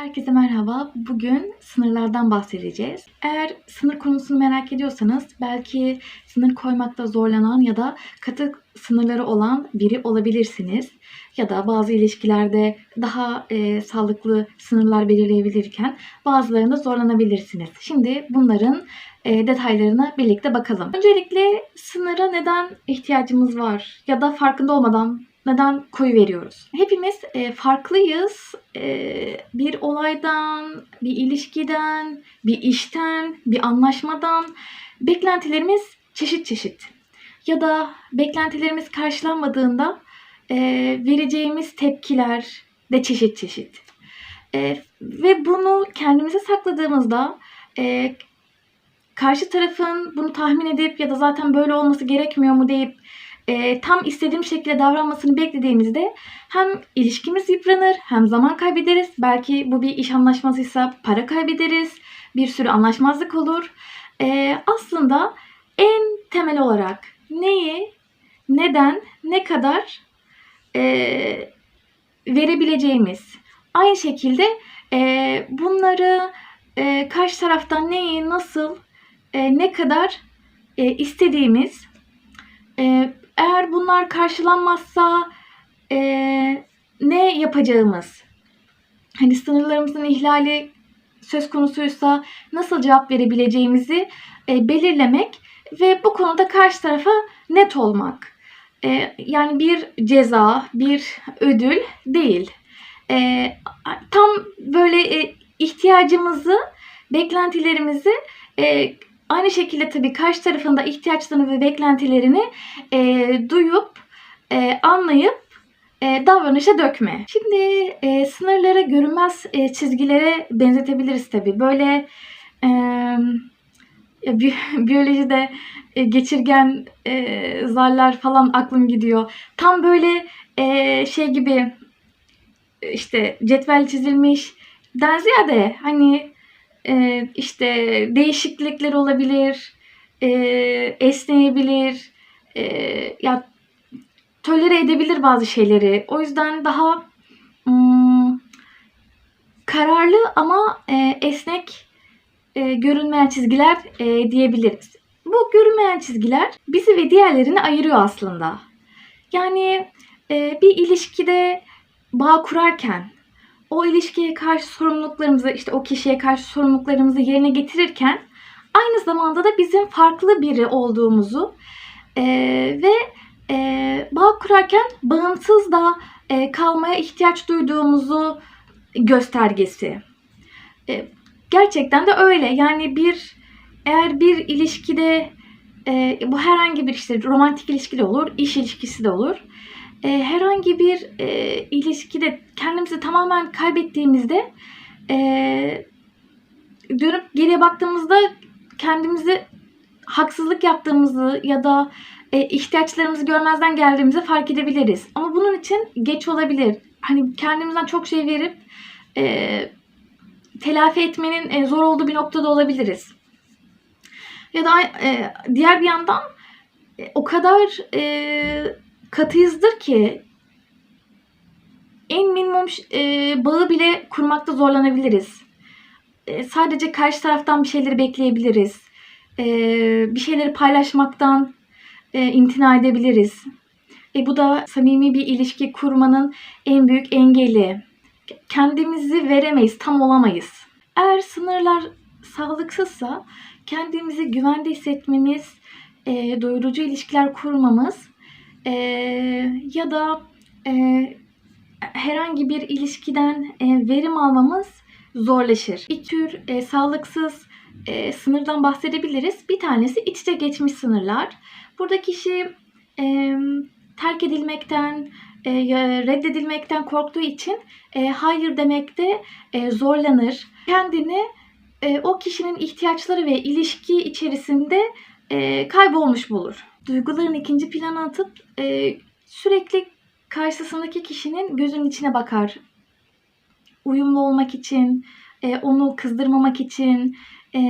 Herkese merhaba. Bugün sınırlardan bahsedeceğiz. Eğer sınır konusunu merak ediyorsanız belki sınır koymakta zorlanan ya da katı sınırları olan biri olabilirsiniz. Ya da bazı ilişkilerde daha e, sağlıklı sınırlar belirleyebilirken bazılarında zorlanabilirsiniz. Şimdi bunların e, detaylarına birlikte bakalım. Öncelikle sınıra neden ihtiyacımız var ya da farkında olmadan neden koyu veriyoruz? Hepimiz e, farklıyız. E, bir olaydan, bir ilişkiden, bir işten, bir anlaşmadan beklentilerimiz çeşit çeşit. Ya da beklentilerimiz karşılanmadığında e, vereceğimiz tepkiler de çeşit çeşit. E, ve bunu kendimize sakladığımızda e, karşı tarafın bunu tahmin edip ya da zaten böyle olması gerekmiyor mu deyip e, tam istediğim şekilde davranmasını beklediğimizde hem ilişkimiz yıpranır hem zaman kaybederiz. Belki bu bir iş anlaşmasıysa para kaybederiz. Bir sürü anlaşmazlık olur. E, aslında en temel olarak neyi, neden, ne kadar e, verebileceğimiz. Aynı şekilde e, bunları e, karşı taraftan neyi, nasıl, e, ne kadar e, istediğimiz e, eğer bunlar karşılanmazsa e, ne yapacağımız, hani sınırlarımızın ihlali söz konusuysa nasıl cevap verebileceğimizi e, belirlemek ve bu konuda karşı tarafa net olmak. E, yani bir ceza, bir ödül değil. E, tam böyle e, ihtiyacımızı, beklentilerimizi e, Aynı şekilde tabii karşı tarafında ihtiyaçlarını ve beklentilerini e, duyup, e, anlayıp e, davranışa dökme. Şimdi e, sınırları görünmez e, çizgilere benzetebiliriz tabii. Böyle e, bi biyolojide e, geçirgen e, zarlar falan aklım gidiyor. Tam böyle e, şey gibi işte cetvel çizilmiş den ziyade hani e, işte değişiklikler olabilir, e, esneyebilir, e, ya tolere edebilir bazı şeyleri. O yüzden daha hmm, kararlı ama e, esnek e, görünmeyen çizgiler e, diyebiliriz. Bu görünmeyen çizgiler bizi ve diğerlerini ayırıyor aslında. Yani e, bir ilişkide bağ kurarken o ilişkiye karşı sorumluluklarımızı işte o kişiye karşı sorumluluklarımızı yerine getirirken aynı zamanda da bizim farklı biri olduğumuzu e, ve e, bağ kurarken bağımsız da e, kalmaya ihtiyaç duyduğumuzu göstergesi. E, gerçekten de öyle. Yani bir eğer bir ilişkide e, bu herhangi bir işte romantik ilişki de olur, iş ilişkisi de olur e, herhangi bir e, ilişkide kendimizi tamamen kaybettiğimizde e, dönüp geriye baktığımızda kendimizi haksızlık yaptığımızı ya da e, ihtiyaçlarımızı görmezden geldiğimizi fark edebiliriz. Ama bunun için geç olabilir. Hani kendimizden çok şey verip e, telafi etmenin e, zor olduğu bir noktada olabiliriz. Ya da e, diğer bir yandan e, o kadar e, katıyızdır ki en minimum e, bağı bile kurmakta zorlanabiliriz. E, sadece karşı taraftan bir şeyleri bekleyebiliriz. E, bir şeyleri paylaşmaktan e, imtina edebiliriz. E, bu da samimi bir ilişki kurmanın en büyük engeli. Kendimizi veremeyiz, tam olamayız. Eğer sınırlar sağlıksızsa kendimizi güvende hissetmemiz, e, doyurucu ilişkiler kurmamız e, ya da e, herhangi bir ilişkiden e, verim almamız zorlaşır. Bir tür e, sağlıksız e, sınırdan bahsedebiliriz. Bir tanesi iç içe geçmiş sınırlar. Burada kişi e, terk edilmekten, e, reddedilmekten korktuğu için e, hayır demekte e, zorlanır. Kendini e, o kişinin ihtiyaçları ve ilişki içerisinde e, kaybolmuş bulur duyguların ikinci plana atıp e, sürekli karşısındaki kişinin gözünün içine bakar. Uyumlu olmak için, e, onu kızdırmamak için. E,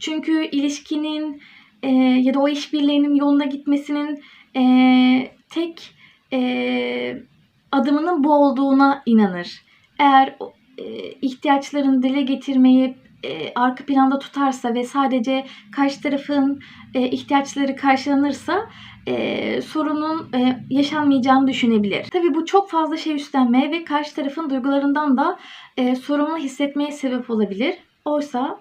çünkü ilişkinin e, ya da o işbirliğinin yolunda gitmesinin e, tek e, adımının bu olduğuna inanır. Eğer e, ihtiyaçlarını dile getirmeyi e, arka planda tutarsa ve sadece karşı tarafın e, ihtiyaçları karşılanırsa e, sorunun e, yaşanmayacağını düşünebilir. Tabii bu çok fazla şey üstlenmeye ve karşı tarafın duygularından da e, sorumlu hissetmeye sebep olabilir. Oysa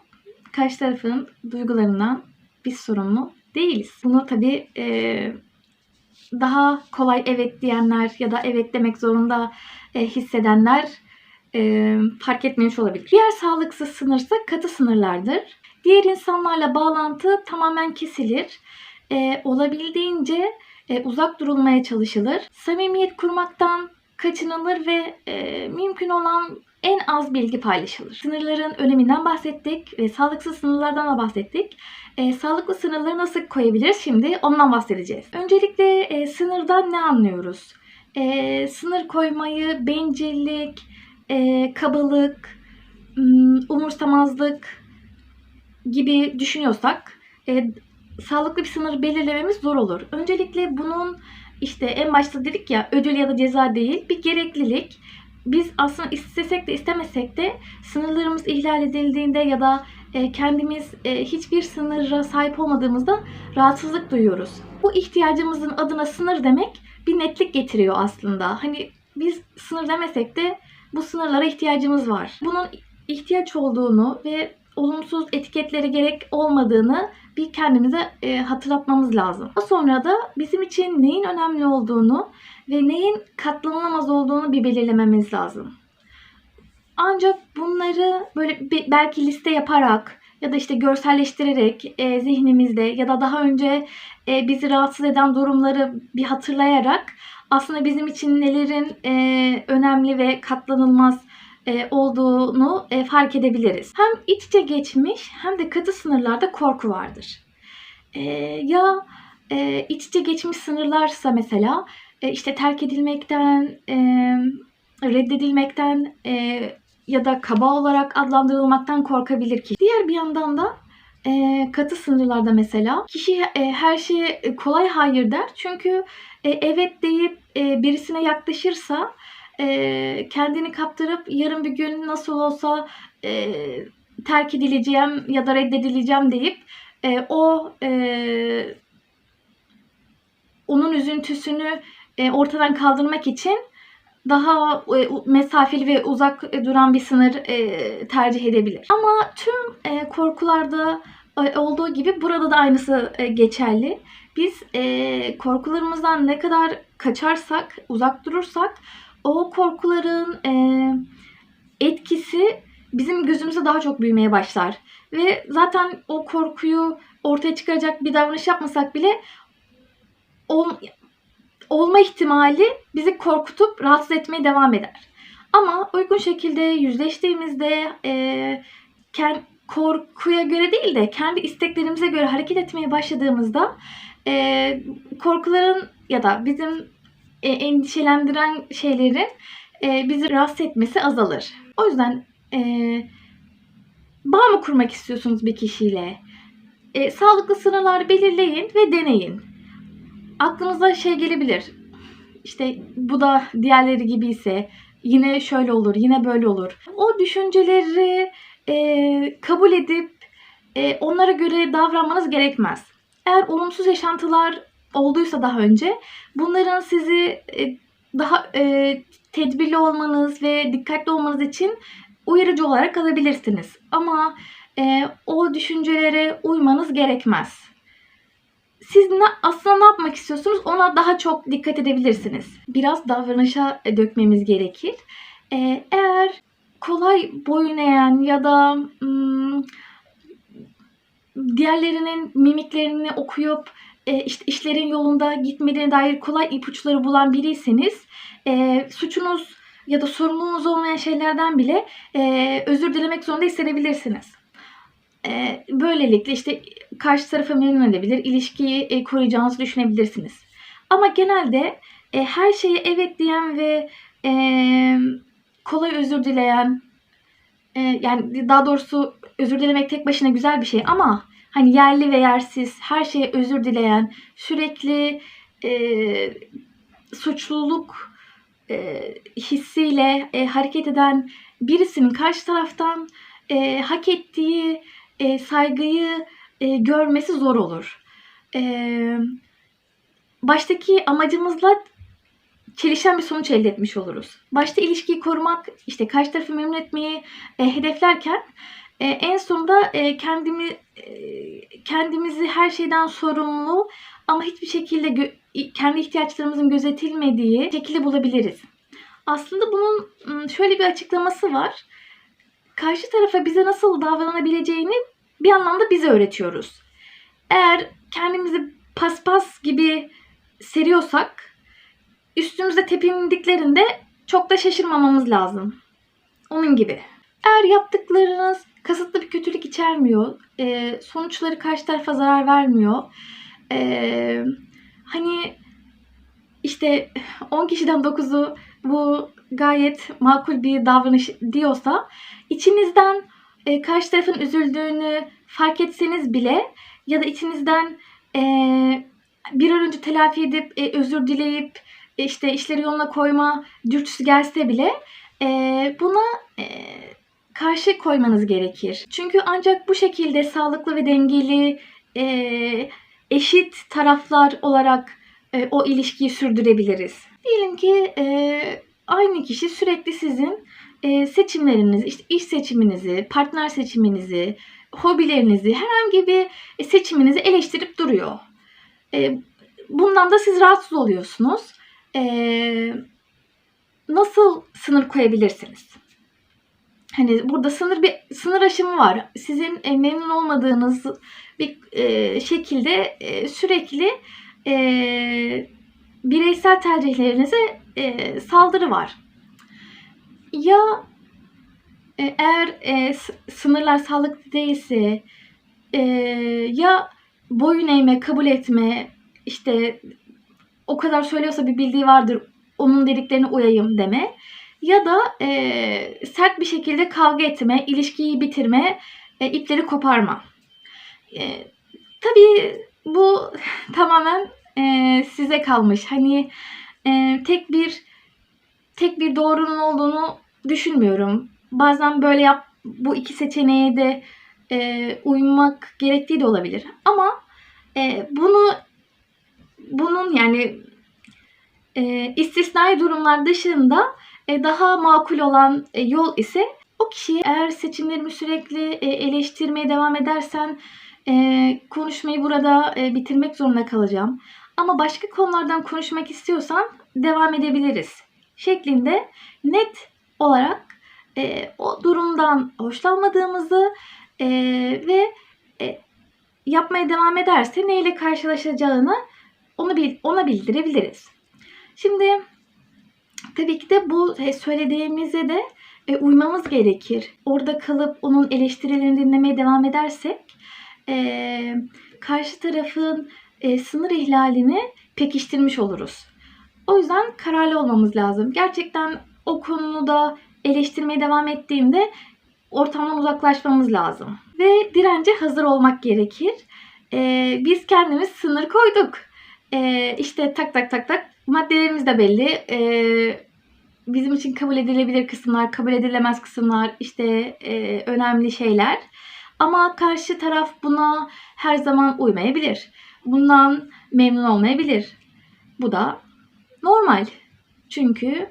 karşı tarafın duygularından biz sorumlu değiliz. Bunu tabii e, daha kolay evet diyenler ya da evet demek zorunda e, hissedenler e, fark etmemiş olabilir. Diğer sağlıksız sınırsa katı sınırlardır. Diğer insanlarla bağlantı tamamen kesilir. E, olabildiğince e, uzak durulmaya çalışılır. Samimiyet kurmaktan kaçınılır ve e, mümkün olan en az bilgi paylaşılır. Sınırların öneminden bahsettik ve sağlıksız sınırlardan da bahsettik. E, sağlıklı sınırları nasıl koyabiliriz? Şimdi ondan bahsedeceğiz. Öncelikle e, sınırdan ne anlıyoruz? E, sınır koymayı bencillik, e, kabalık, umursamazlık gibi düşünüyorsak e, sağlıklı bir sınır belirlememiz zor olur. Öncelikle bunun işte en başta dedik ya ödül ya da ceza değil bir gereklilik. Biz aslında istesek de istemesek de sınırlarımız ihlal edildiğinde ya da e, kendimiz e, hiçbir sınıra sahip olmadığımızda rahatsızlık duyuyoruz. Bu ihtiyacımızın adına sınır demek bir netlik getiriyor aslında. Hani biz sınır demesek de bu sınırlara ihtiyacımız var. Bunun ihtiyaç olduğunu ve olumsuz etiketlere gerek olmadığını bir kendimize e, hatırlatmamız lazım. Daha sonra da bizim için neyin önemli olduğunu ve neyin katlanılamaz olduğunu bir belirlememiz lazım. Ancak bunları böyle belki liste yaparak ya da işte görselleştirerek e, zihnimizde ya da daha önce e, bizi rahatsız eden durumları bir hatırlayarak aslında bizim için nelerin e, önemli ve katlanılmaz e, olduğunu e, fark edebiliriz. Hem iç içe geçmiş hem de katı sınırlarda korku vardır. E, ya e, iç içe geçmiş sınırlarsa mesela e, işte terk edilmekten, e, reddedilmekten e, ya da kaba olarak adlandırılmaktan korkabilir ki. Diğer bir yandan da e, katı sınırlarda mesela kişi e, her şeye kolay hayır der. Çünkü e, evet deyip e, birisine yaklaşırsa e, kendini kaptırıp yarın bir gün nasıl olsa e, terk edileceğim ya da reddedileceğim deyip e, o e, onun üzüntüsünü e, ortadan kaldırmak için daha e, mesafeli ve uzak duran bir sınır e, tercih edebilir. Ama tüm e, korkularda e, olduğu gibi burada da aynısı e, geçerli. Biz e, korkularımızdan ne kadar kaçarsak, uzak durursak o korkuların e, etkisi bizim gözümüzde daha çok büyümeye başlar. Ve zaten o korkuyu ortaya çıkaracak bir davranış yapmasak bile olma ihtimali bizi korkutup rahatsız etmeye devam eder. Ama uygun şekilde yüzleştiğimizde e, kend, korkuya göre değil de kendi isteklerimize göre hareket etmeye başladığımızda e, korkuların ya da bizim e, endişelendiren şeylerin e, bizi rahatsız etmesi azalır. O yüzden e, bağ mı kurmak istiyorsunuz bir kişiyle? E, sağlıklı sınırlar belirleyin ve deneyin. Aklınıza şey gelebilir. İşte bu da diğerleri gibi ise yine şöyle olur, yine böyle olur. O düşünceleri e, kabul edip e, onlara göre davranmanız gerekmez. Eğer olumsuz yaşantılar olduysa daha önce bunların sizi e, daha e, tedbirli olmanız ve dikkatli olmanız için uyarıcı olarak alabilirsiniz. Ama e, o düşüncelere uymanız gerekmez. Siz ne, aslında ne yapmak istiyorsunuz ona daha çok dikkat edebilirsiniz. Biraz davranışa dökmemiz gerekir. E, eğer kolay boyun eğen ya da hmm, diğerlerinin mimiklerini okuyup e, işte işlerin yolunda gitmediğine dair kolay ipuçları bulan biriyseniz e, suçunuz ya da sorumluluğunuz olmayan şeylerden bile e, özür dilemek zorunda hissedebilirsiniz. E, böylelikle işte karşı tarafı memnun edebilir, ilişkiyi e, koruyacağınızı düşünebilirsiniz. Ama genelde e, her şeye evet diyen ve e, kolay özür dileyen, yani daha doğrusu özür dilemek tek başına güzel bir şey ama hani yerli ve yersiz her şeye özür dileyen, sürekli suçluluk hissiyle hareket eden birisinin karşı taraftan hak ettiği e, saygıyı e, görmesi zor olur. E, baştaki amacımızla çelişen bir sonuç elde etmiş oluruz. Başta ilişkiyi korumak, işte karşı tarafı memnun etmeyi e, hedeflerken e, en sonunda e, kendimi e, kendimizi her şeyden sorumlu ama hiçbir şekilde kendi ihtiyaçlarımızın gözetilmediği şekilde bulabiliriz. Aslında bunun şöyle bir açıklaması var. Karşı tarafa bize nasıl davranabileceğini bir anlamda bize öğretiyoruz. Eğer kendimizi paspas gibi seriyorsak üstümüze tepindiklerinde çok da şaşırmamamız lazım. Onun gibi. Eğer yaptıklarınız kasıtlı bir kötülük içermiyor, e, sonuçları karşı tarafa zarar vermiyor, e, hani işte 10 kişiden 9'u bu gayet makul bir davranış diyorsa içinizden e, karşı tarafın üzüldüğünü fark etseniz bile ya da içinizden e, bir an önce telafi edip e, özür dileyip e, işte işleri yoluna koyma dürtüsü gelse bile e, buna e, karşı koymanız gerekir. Çünkü ancak bu şekilde sağlıklı ve dengeli e, eşit taraflar olarak e, o ilişkiyi sürdürebiliriz. Diyelim ki e, aynı kişi sürekli sizin e, seçimlerinizi, işte iş seçiminizi, partner seçiminizi, hobilerinizi, herhangi bir e, seçiminizi eleştirip duruyor. E, bundan da siz rahatsız oluyorsunuz. E, nasıl sınır koyabilirsiniz? Hani burada sınır bir sınır aşımı var. Sizin e, memnun olmadığınız bir e, şekilde e, sürekli e, bireysel tercihlerinize e, saldırı var. Ya e, eğer e, sınırlar sağlıklı değilse e, ya boyun eğme, kabul etme, işte o kadar söylüyorsa bir bildiği vardır, onun dediklerine uyayım deme. Ya da e, sert bir şekilde kavga etme, ilişkiyi bitirme, e, ipleri koparma. E, tabii bu tamamen e, size kalmış. Hani e, tek bir tek bir doğrunun olduğunu düşünmüyorum. Bazen böyle yap bu iki seçeneğe de e, uymak gerektiği de olabilir. Ama e, bunu bunun yani e, istisnai durumlar dışında e, daha makul olan e, yol ise o kişiyi eğer seçimlerimi sürekli e, eleştirmeye devam edersen e, konuşmayı burada e, bitirmek zorunda kalacağım. Ama başka konulardan konuşmak istiyorsan devam edebiliriz şeklinde net olarak e, o durumdan hoşlanmadığımızı e, ve e, yapmaya devam ederse neyle karşılaşacağını onu ona bildirebiliriz. Şimdi tabii ki de bu e, söylediğimize de e, uymamız gerekir. Orada kalıp onun eleştirilerini dinlemeye devam edersek e, karşı tarafın e, sınır ihlalini pekiştirmiş oluruz. O yüzden kararlı olmamız lazım. Gerçekten o konuda eleştirmeye devam ettiğimde ortamdan uzaklaşmamız lazım. Ve dirence hazır olmak gerekir. E, biz kendimiz sınır koyduk. E, işte tak tak tak tak maddelerimiz de belli. E, bizim için kabul edilebilir kısımlar, kabul edilemez kısımlar, işte e, önemli şeyler. Ama karşı taraf buna her zaman uymayabilir. Bundan memnun olmayabilir. Bu da normal. Çünkü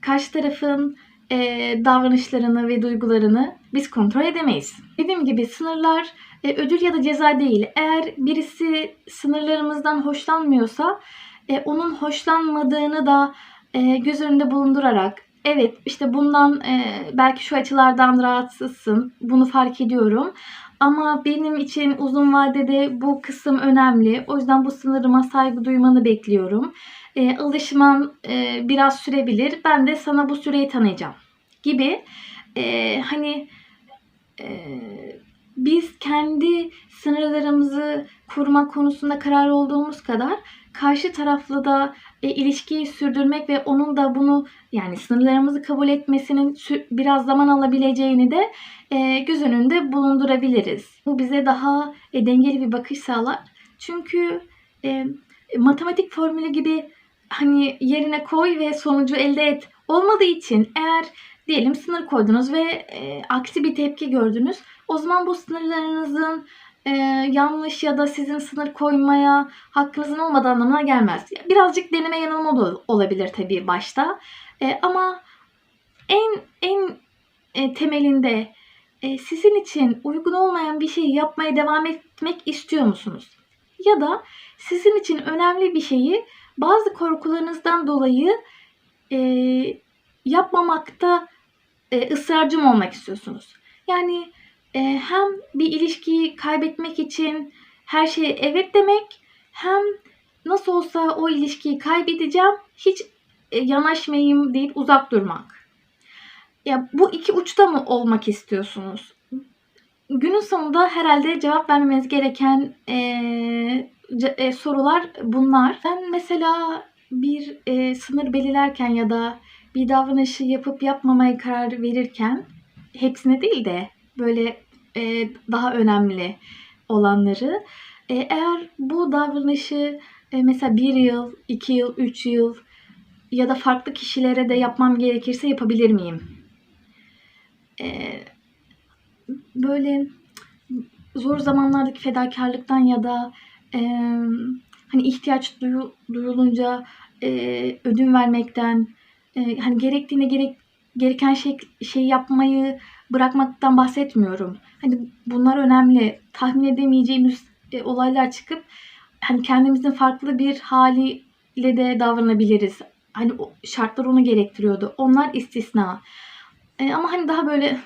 karşı tarafın e, davranışlarını ve duygularını biz kontrol edemeyiz. Dediğim gibi sınırlar e, ödül ya da ceza değil. Eğer birisi sınırlarımızdan hoşlanmıyorsa e, onun hoşlanmadığını da e, göz önünde bulundurarak evet işte bundan e, belki şu açılardan rahatsızsın bunu fark ediyorum ama benim için uzun vadede bu kısım önemli. O yüzden bu sınırıma saygı duymanı bekliyorum. E, alışman e, biraz sürebilir. Ben de sana bu süreyi tanıyacağım gibi e, hani e, biz kendi sınırlarımızı kurmak konusunda karar olduğumuz kadar karşı tarafla da e, ilişkiyi sürdürmek ve onun da bunu yani sınırlarımızı kabul etmesinin biraz zaman alabileceğini de e, göz önünde bulundurabiliriz. Bu bize daha e, dengeli bir bakış sağlar. Çünkü e, matematik formülü gibi hani yerine koy ve sonucu elde et olmadığı için eğer diyelim sınır koydunuz ve e, aksi bir tepki gördünüz. O zaman bu sınırlarınızın e, yanlış ya da sizin sınır koymaya hakkınızın olmadığı anlamına gelmez. Birazcık deneme yanılma olabilir tabii başta. E, ama en en e, temelinde e, sizin için uygun olmayan bir şeyi yapmaya devam etmek istiyor musunuz? Ya da sizin için önemli bir şeyi bazı korkularınızdan dolayı e, yapmamakta e, ısrarcı mı olmak istiyorsunuz? Yani hem bir ilişkiyi kaybetmek için her şeye evet demek hem nasıl olsa o ilişkiyi kaybedeceğim hiç e, yanaşmayayım deyip uzak durmak. Ya bu iki uçta mı olmak istiyorsunuz? Günün sonunda herhalde cevap vermemiz gereken e, e, sorular bunlar. Ben mesela bir e, sınır belirlerken ya da bir davranışı yapıp yapmamaya karar verirken hepsine değil de böyle e, daha önemli olanları e, eğer bu davranışı e, mesela bir yıl, iki yıl, üç yıl ya da farklı kişilere de yapmam gerekirse yapabilir miyim? E, böyle zor zamanlardaki fedakarlıktan ya da e, hani ihtiyaç duyu, duyulunca e, ödün vermekten e, hani gerektiğine gerek gereken şey şey yapmayı bırakmaktan bahsetmiyorum. Hani bunlar önemli. Tahmin edemeyeceğimiz e, olaylar çıkıp hani kendimizin farklı bir haliyle de davranabiliriz. Hani o şartlar onu gerektiriyordu. Onlar istisna. E, ama hani daha böyle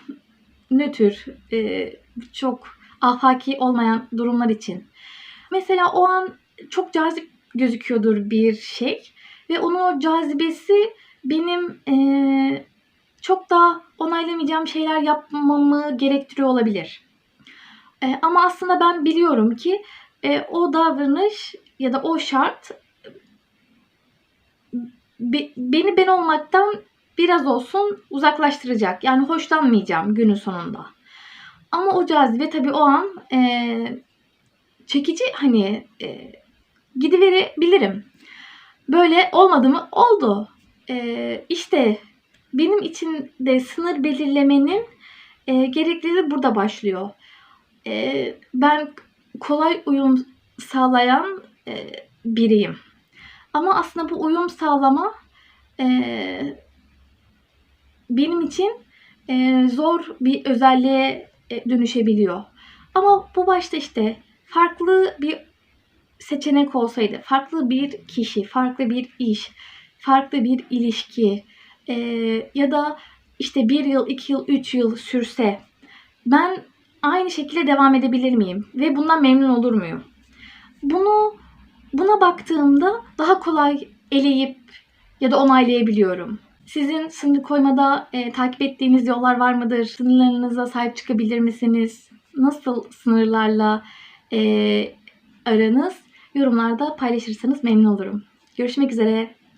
nötr, e, çok afaki olmayan durumlar için. Mesela o an çok cazip gözüküyordur bir şey ve onun o cazibesi benim e, çok da onaylamayacağım şeyler yapmamı gerektiriyor olabilir. E, ama aslında ben biliyorum ki e, o davranış ya da o şart be, beni ben olmaktan biraz olsun uzaklaştıracak. Yani hoşlanmayacağım günün sonunda. Ama o cazibe tabii o an e, çekici hani e, gidiverebilirim. Böyle olmadı mı? Oldu. E, işte benim için de sınır belirlemenin e, gerekliliği burada başlıyor. E, ben kolay uyum sağlayan e, biriyim. Ama aslında bu uyum sağlama e, benim için e, zor bir özelliğe e, dönüşebiliyor. Ama bu başta işte farklı bir seçenek olsaydı, farklı bir kişi, farklı bir iş, farklı bir ilişki e, ya da işte bir yıl, iki yıl, üç yıl sürse ben aynı şekilde devam edebilir miyim? Ve bundan memnun olur muyum? Bunu buna baktığımda daha kolay eleyip ya da onaylayabiliyorum. Sizin sınır koymada e, takip ettiğiniz yollar var mıdır? Sınırlarınıza sahip çıkabilir misiniz? Nasıl sınırlarla e, aranız? Yorumlarda paylaşırsanız memnun olurum. Görüşmek üzere.